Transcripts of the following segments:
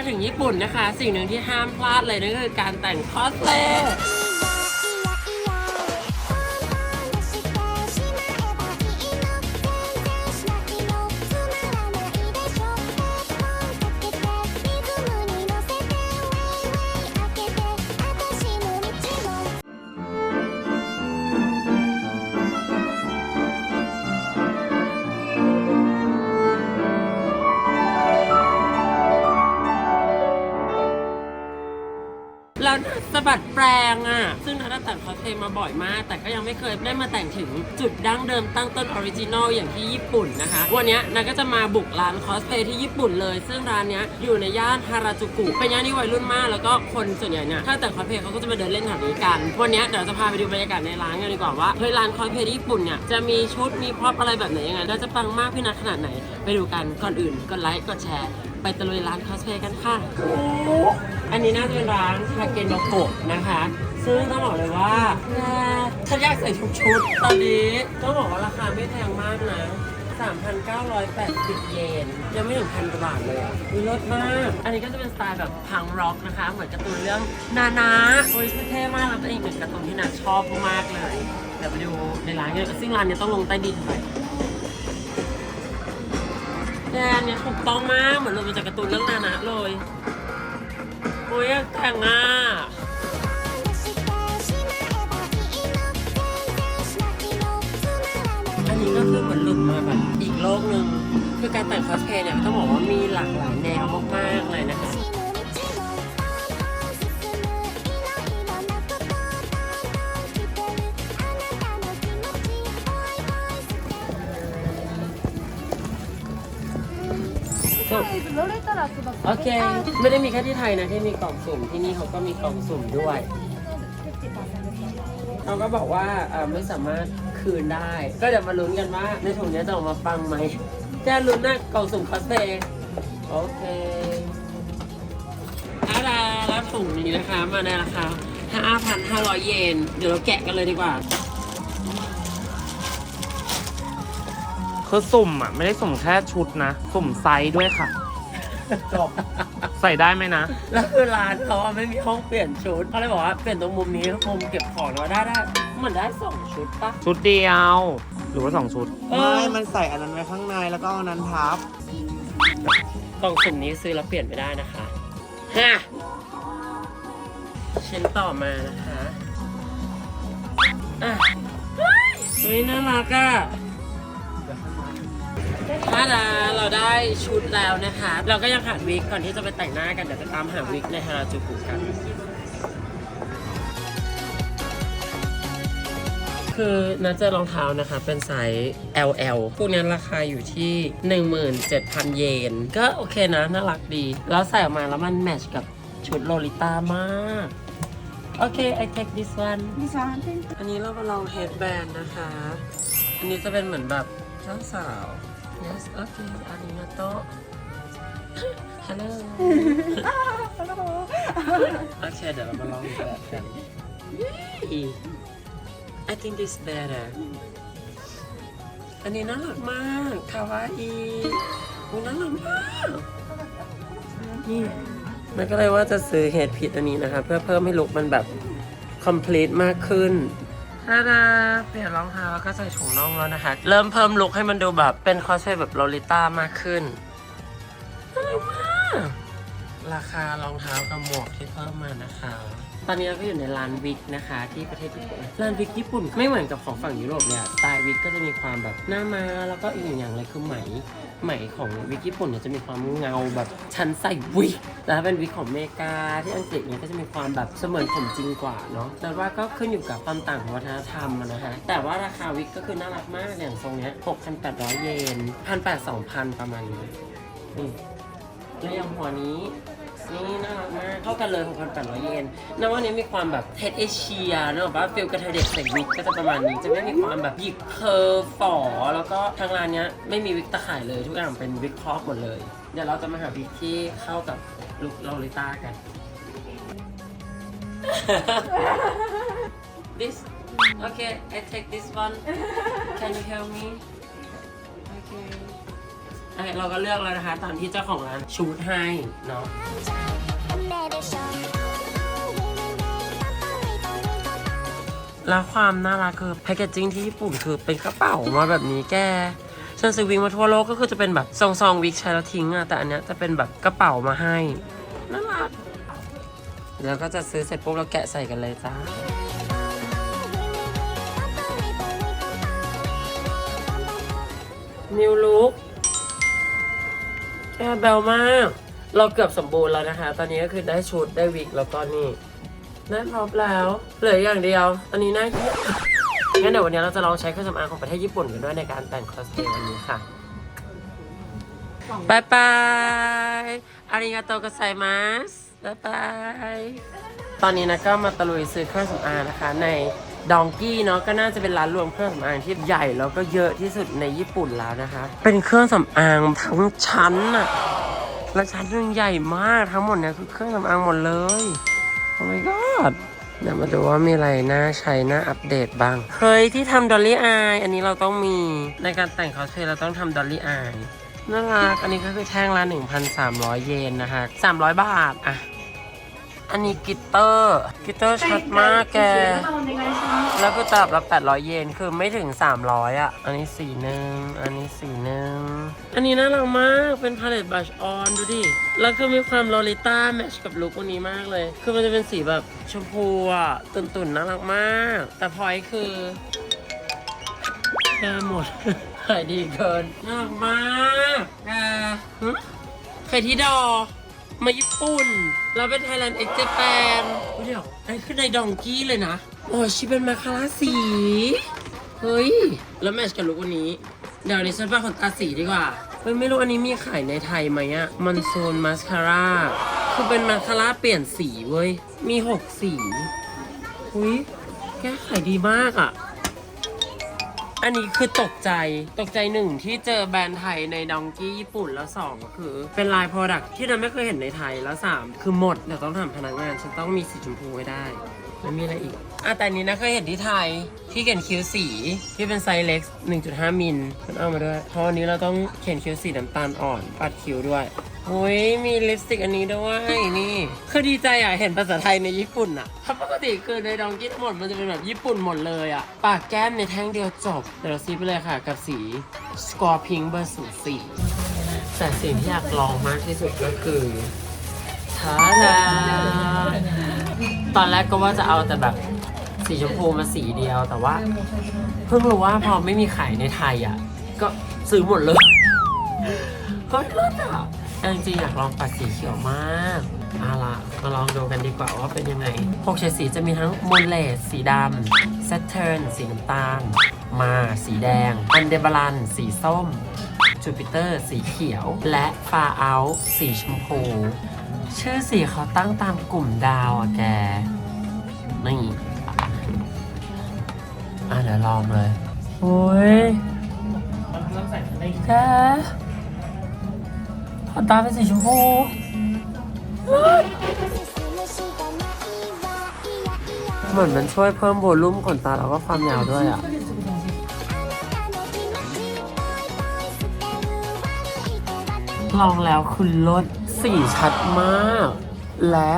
มาถึงญี่ปุ่นนะคะ สิ่งหนึ่งที่ห้ามพลาดเลยนั่นคือการแต่งคอสเพลย์ ปลงอะ ซึ่งนัทแต่งคอสเพลย์มาบ่อยมาก แต่ก็ยังไม่เคยได้มาแต่งถึงจุดดั้งเดิมตั้งต้นออริจินอลอย่างที่ญี่ปุ่นนะคะ วันนี้นัทก็จะมาบุกร้านคอสเพลย์ที่ญี่ปุ่นเลย ซึ่งร้านนี้อยู่ในย่านฮาราจูกุ เป็นย่านที่วัยรุ่นมาก แล้วก็คนส่วนใหญ่เนี่ย ถ้าแต่งคอสเพลย์เขาก็จะมาเดินเล่นแถวนี้กัน วันนี้เดี๋ยวจะพาไปดูบรรยากาศในร้านกันดีกว่าว่าเฮ้ยร้านคอสเพลย์ที่ญี่ปุ่นเนี่ยจะมีชุดมีพร็อพอะไรแบบไหนยังไงแล้วจะปังมากพี่นัทขนาดไหน ไปดูกันก่อนอื่นกดไลค์กดแชร์ ตะลุยร้านคอสเพลย์กันค่ะ อันนี้น่าจะเป็นร้านทาเกโนโกะนะคะ ซึ่งต้องบอกเลยว่าฉันอยากใส่ทุกชุด ตอนนี้ต้องบอกว่าราคาไม่แพงมากนะ 3,980 เยน ยังไม่ถึงพันกว่าบาทเลยอะมีรถมาก อันนี้ก็จะเป็นสไตล์แบบพังร็อกนะคะ เหมือนการ์ตูนเรื่องนานาโอ้ยเท่มากแล้วเป็นอีกหนึ่งการ์ตูนที่นาชอบมากเลย เดี๋ยวไปดูในร้านกันซึ่งร้านนี้ต้องลงใต้ดินไป แดงเนี่ยถูกต้องมากเหมือนเรามาจากการ์ตูนเรื่องนานะเลยโอ้ยอยากแต่งอะอันนี้ก็คือเหมือนหลุดมาแบบอีกโลกหนึ่งคือการแต่งคอสเพลย์เนี่ยต้องบอกว่ามีหลากหลายแนวมากๆเลยนะคะ โอเค ไม่ได้มีแค่ที่ไทยนะที่มีกล่องสุ่มที่นี่เขาก็มีกล่องสุ่มด้วย เขาก็บอกว่าเอ่อไม่สามารถคืนได้ ก็เดี๋ยวมาลุ้นกันว่าในถุงนี้จะออกมาปังไหมแค่ลุ้นนะกล่องสุ่มคอสเพลย์โอเคอาดาแล้วถุงนี้นะคะ มาในราคา5,500 เยน เดี๋ยวเราแกะกันเลยดีกว่า คือสุ่มอะ ไม่ได้สุ่มแค่ชุดนะ สุ่มไซส์ด้วยค่ะ จบ ใส่ได้ไหมนะ แล้วคือร้านเขาอะไม่มีห้องเปลี่ยนชุดเขาเลยบอกว่าเปลี่ยนตรงมุมนี้มุมเก็บของแล้วได้ได้เหมือนได้สองชุดปะชุดเดียว หรือว่าสองชุด เอไม่อมันใส่อันนั้นไว้ข้างในแล้วก็เอาอันนั้นทับ กล่องสุ่มนี้ซื้อแล้วเปลี่ยนไม่ได้นะคะฮะชิ้นต่อมานะคะอะเฮ้ยน่ารักอะ ถ้าดาเราได้ชุดแล้วนะคะ เราก็ยังขาดวิกก่อนที่จะไปแต่งหน้ากัน เดี๋ยวไปตามหาวิกในฮาราจูกุกัน คือนัดเจอรองเท้านะคะ เป็นไซส์ LL พวกนี้ราคาอยู่ที่ 17,000 เยน ก็โอเคนะ น่ารักดี แล้วใส่ออกมาแล้วมันแมทช์กับชุดโลลิต้ามากโอเค I take this one อันนี้เรามาลอง headband นะคะ อันนี้จะเป็นเหมือนแบบเจ้าสาว yes โอเคอาริงาโต hello โอเคเดี๋ยวเรามาลองอีกแบบกัน I think this better อันนี้น่ารักมากคาวาอีอุ๊ยน่ารักมากนี่มันก็เลยว่าจะซื้อเฮดพิทอันนี้นะคะ เพื่อเพิ่มให้ลุคมันแบบ complete มากขึ้น ตาดาเปลี่ยนรองเท้าแล้วก็ใส่ถุงน่องแล้วนะคะ เริ่มเพิ่มลุคให้มันดูแบบเป็นคอสเพลย์แบบโลลิต้ามากขึ้นน่ารักมาก ราคารองเท้ากับหมวกที่เพิ่มมานะคะ ตอนนี้เราก็อยู่ในร้านวิกนะคะ ที่ประเทศญี่ปุ่นร้านวิกญี่ปุ่นไม่เหมือนกับของฝั่งยุโรปเนี่ยสไตล์วิกก็จะมีความแบบหน้ามาแล้วก็อีกหนึ่งอย่างเลยคือไหมไหมของวิกญี่ปุ่นเนี่ยจะมีความเงาแบบชั้นใส่วิกแต่ถ้าเป็นวิกของอเมริกาที่อังกฤษเนี่ยก็จะมีความแบบเสมือนผมจริงกว่าเนาะแต่ว่าก็ขึ้นอยู่กับความต่างของวัฒนธรรมอะนะฮะแต่ว่าราคาวิกก็คือน่ารักมากอย่างทรงเนี้ย6,800 เยน1,800 2,000 ประมาณนี้นี่แล้วอย่างหัวนี้ นี่น่ารักมากเท่ากันเลย 6,800 เยนนว่านี้มีความแบบเทสเอเชียเนอะว่าฟิลกระเทยเด็กใส่วิกก็จะประมาณนี้ จะไม่มีความแบบหยิกเคอร์ฝอ แล้วก็ทางร้านเนี้ยไม่มีวิกตะข่ายเลย ทุกอย่างเป็นวิกครอบหมดเลย เดี๋ยวเราจะมาหาวิกที่เข้ากับลุคลอริต้ากัน this okay I take this one can you help me okay เอ้ยเราก็เลือกแล้วนะคะ ตามที่เจ้าของร้านชูดให้เนาะแล้วความน่ารักคือแพคเกจจิ้งที่ญี่ปุ่นคือเป็นกระเป๋ามาแบบนี้แกฉันซื้อวิกมาทั่วโลกก็คือจะเป็นแบบซองซองวิกใช้แล้วทิ้งอะแต่อันเนี้ยจะเป็นแบบกระเป๋ามาให้น่ารักแล้วก็จะซื้อเสร็จปุ๊บเราแกะใส่กันเลยจ้านิวลุก แกเบลมาก เราเกือบสมบูรณ์แล้วนะคะ ตอนนี้ก็คือได้ชุดได้วิกแล้วก็นี่ได้ครบแล้ว เหลืออย่างเดียวอันนี้น่างั้นเดี๋ยววันนี้เราจะลองใช้เครื่องสำอางของประเทศญี่ปุ่นกันด้วยในการแต่งคอสเพลย์วันนี้ค่ะบายบายอาริงาโตกัไซมัสบายบาย ตอนนี้นะก็มาตะลุยซื้อเครื่องสำอางนะคะใน ดองกี้เนาะก็น่าจะเป็นร้านรวมเครื่องสำอางที่ใหญ่แล้วก็เยอะที่สุดในญี่ปุ่นแล้วนะคะ เป็นเครื่องสำอางทั้งชั้นอะและชั้นนึงใหญ่มากทั้งหมดเนี่ยคือเครื่องสำอางหมดเลยโอ้ my god เดี๋ยวมาดูว่ามีอะไรน่าใช้น่าอัปเดตบ้างเคยที่ทำดอลลี่อายอันนี้เราต้องมีในการแต่งคอสเพลย์เราต้องทำดอลลี่อายน่ารักอันนี้ก็คือแท่งละ 1,300 เยนนะคะ 300 บาท อะ อันนี้กลิตเตอร์กลิตเตอร์ชัดมากแก แล้วก็ตลับละ800 เยน คือไม่ถึง 300 อะ อันนี้สีหนึ่ง อันนี้สีหนึ่ง อันนี้น่ารักมาก เป็นพาเลตบัชออนดูดิ แล้วคือมีความลอริต้าแมทชกับลุควันนี้มากเลย คือมันจะเป็นสีแบบชมพูอะ ตุ่นๆ น่ารักมาก แต่พอยคือแกหมดขายดีเกินน่ารักมากแกหึใครที่ดอ มาญี่ปุ่น เราเป็นไทยแลนด์เอ็กเจแปนเดี๋ยวไอ้ขึ้นในดองกี้เลยนะ โอ้ชิเป็นมาคาราสี เฮ้ย แล้วแมชกับลุควันนี้ เดี๋ยวนี้ฉันว่าขนตาสีดีกว่าเฮ้ยไม่รู้อันนี้มีขายในไทยไหมอะมันโซนมาสคาร่า คือเป็นมาคาร่าเปลี่ยนสีเว้ย มีหกสีหุ้ยแกขายดีมากอะ อันนี้คือตกใจ ตกใจหนึ่งที่เจอแบรนด์ไทยในดองกี้ญี่ปุ่นแล้วสองก็คือ เป็นลายโปรดักที่เราไม่เคยเห็นในไทยแล้วสามคือหมดเดี๋ยวต้องถามพนักงาน ฉันต้องมีสีชมพูให้ได้แล้วมีอะไรอีกอะแต่อันนี้นะเคยเห็นที่ไทยที่เขียนคิ้วสีที่เป็นไซส์เล็ก 1.5 มิลฉันเอามาด้วยเพราะวันนี้เราต้องเขียนคิ้วสีน้ำตาลอ่อนปัดคิ้วด้วย โอ้ยมีลิปสติกอันนี้ด้วยนี่ คือดีใจอะ เห็นภาษาไทยในญี่ปุ่นอะถ้าปกติคือในดองกี้หมดมันจะเป็นแบบญี่ปุ่นหมดเลยอะ ปากแก้มในแท่งเดียวจบ เดี๋ยวเราซีไปเลยค่ะ กับสี Score Pink เบอร์ศูนย์สี่แต่สิ่งที่อยากลองมากที่สุดก็คือทาดาตอนแรกก็ว่าจะเอาแต่แบบสีชมพูมาสีเดียวแต่ว่า เพิ่งรู้ว่าพอไม่มีขายในไทยอะ ก็ซื้อหมดเลยเฮ้ยเลิศอะ แต่จริงๆอยากลองปัดสีเขียวมากเอาล่ะมาลองดูกันดีกว่าว่าเป็นยังไงหกเฉดสีจะมีทั้งมูนเลสสีดำเซตเทิร์นสีน้ำตาล มาสีแดง อันเดบาลันสีส้มจูปิเตอร์สีเขียว และฟาเอาสีชมพู ชื่อสีเขาตั้งตามกลุ่มดาวอะแก นี่อะเดี๋ยวลองเลยโอ้ยมันเริ่มใส่ในแก ขนตาเป็นสีชมพูเหมือนมันช่วยเพิ่มโวลุ่มขนตาแล้วก็ความยาวด้วยอะลองแล้วคือลดสีชัดมาก และ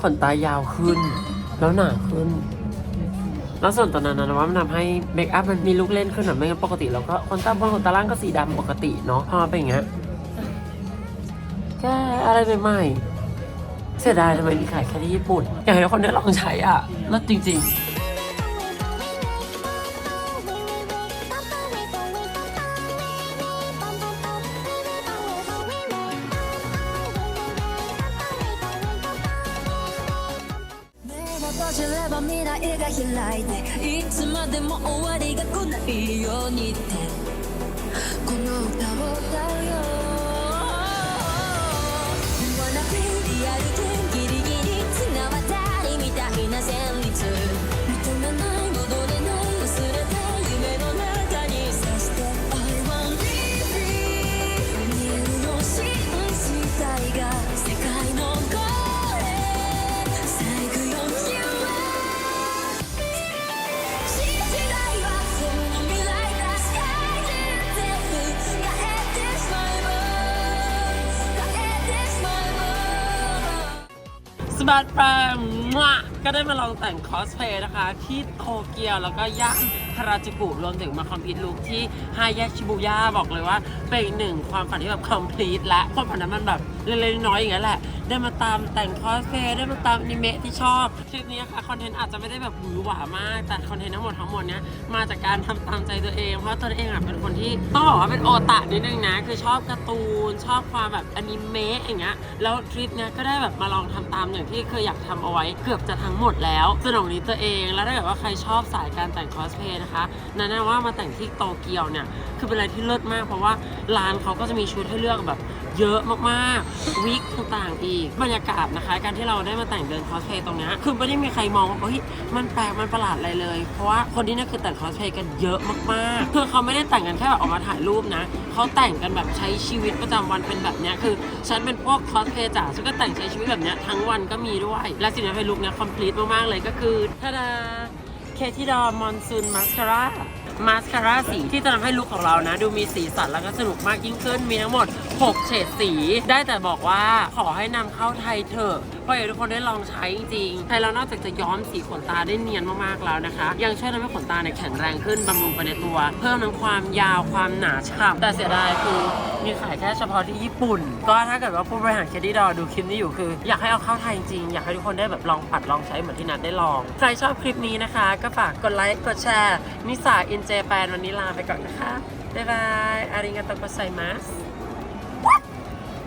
ขนตายาวขึ้น แล้วหนาขึ้น แล้วส่วนตัวนั้นนะว่ามันทำให้เมคอัพมันมีลูกเล่นขึ้นหน่อยไม่งั้นปกติเราก็ขนตาบนขนตาล่างก็สีดำปกติเนาะพอมาเป็นอย่างเงี้ย แกอะไรใหม่ๆเสียดายทำไมมีขายแค่ที่ญี่ปุ่น อยากให้ทุกคนได้ลองใช้อ่ะแล้วจริง ๆ 目を閉じれば未来が開いていつまでも終わりが来ないようにって สบัดแปมก็ได้มาลองแต่งคอสเพลย์นะคะ ที่โตเกียวแล้วก็ย่านฮาราจูกุรวมถึงมาคอมพลีทลุคที่ฮแยกชิบูย่าบอกเลยว่า เป็นอีกหนึ่งความฝันที่แบบคอมพลีทและความฝันนั้นมันแบบเล็กๆน้อยๆอย่างนั้นแหละ ได้มาตามแต่งคอสเพลย์ได้มาตามอนิเมะที่ชอบคลิปนี้ค่ะคอนเทนต์อาจจะไม่ได้แบบหวือหวามาก แต่คอนเทนต์ทั้งหมดทั้งมวลเนี้ยมาจากการทำตามใจตัวเอง เพราะตัวเองอะเป็นคนที่ต้องบอกว่าเป็นโอตะนิดนึงนะ คือชอบการ์ตูนชอบความแบบอนิเมะอย่างเงี้ยแล้วทริปเนี้ยก็ได้แบบมาลองทำตามอย่างที่เคยอยากทำเอาไว้เกือบจะทั้งหมดแล้วสนองนี้ตัวเอง แล้วถ้าเกิดว่าใครชอบสายการแต่งคอสเพลย์นะคะนะนว่ามาแต่งที่โตเกียวเนี่ยคือเป็นอะไรที่เลิศมาก เพราะว่าร้านเขาก็จะมีชุดให้เลือกแบบเยอะมากๆวิกต่างๆอีกบรรยากาศนะคะ การที่เราได้มาแต่งเดินคอสเพลย์ตรงนี้คือไม่ได้มีใครมองว่าเฮ้ยมันแปลกมันประหลาดอะไรเลย เพราะว่าคนที่นี่คือแต่งคอสเพลย์กันเยอะมากๆคือเขาไม่ได้แต่งกันแค่แบบออกมาถ่ายรูปนะเขาแต่งกันแบบใช้ชีวิตประจำวันเป็นแบบเนี้ยคือ ฉันเป็นพวกคอสเพลย์จ๋าฉันก็แต่งใช้ชีวิตแบบเนี้ยทั้งวันก็มีด้วย และสิ่งที่ให้ลุคเนี้ยคอมพลีทมากๆเลยก็คือทาดา ที่ดอมอนซูนมาสคาร่ามาสคาร่าสีที่จะทำให้ลุคของเรานะ ดูมีสีสันแล้วก็สนุกมากยิ่งขึ้นมีทั้งหมด6 เฉดสี ได้แต่บอกว่าขอให้นำเข้าไทยเถอะเพราะอยากให้ทุกคนได้ลองใช้จริงๆไทยเรานอกจากจะย้อมสีขนตาได้เนียนมากๆแล้วนะคะ ยังช่วยทำให้ขนตาเนี่ยแข็งแรงขึ้นบำรุงไปในตัว เพิ่มทั้งความยาวความหนาฉ่ำแต่เสียดายคือมีขายแค่เฉพาะที่ญี่ปุ่น ก็ถ้าเกิดว่าผู้บริหารเคที่ดอดูคลิปนี้อยู่คือ อยากให้เอาเข้าไทยจริงๆอยากให้ทุกคนได้แบบลองปัดลองใช้เหมือนที่นัดได้ลอง ใครชอบคลิปนี้นะคะ ก็ฝากกดไลค์กดแชร์นิสาอินเจแปนวันนี้ลาไปก่อนนะคะบ๊ายบายอาริงาโตโกไซมัส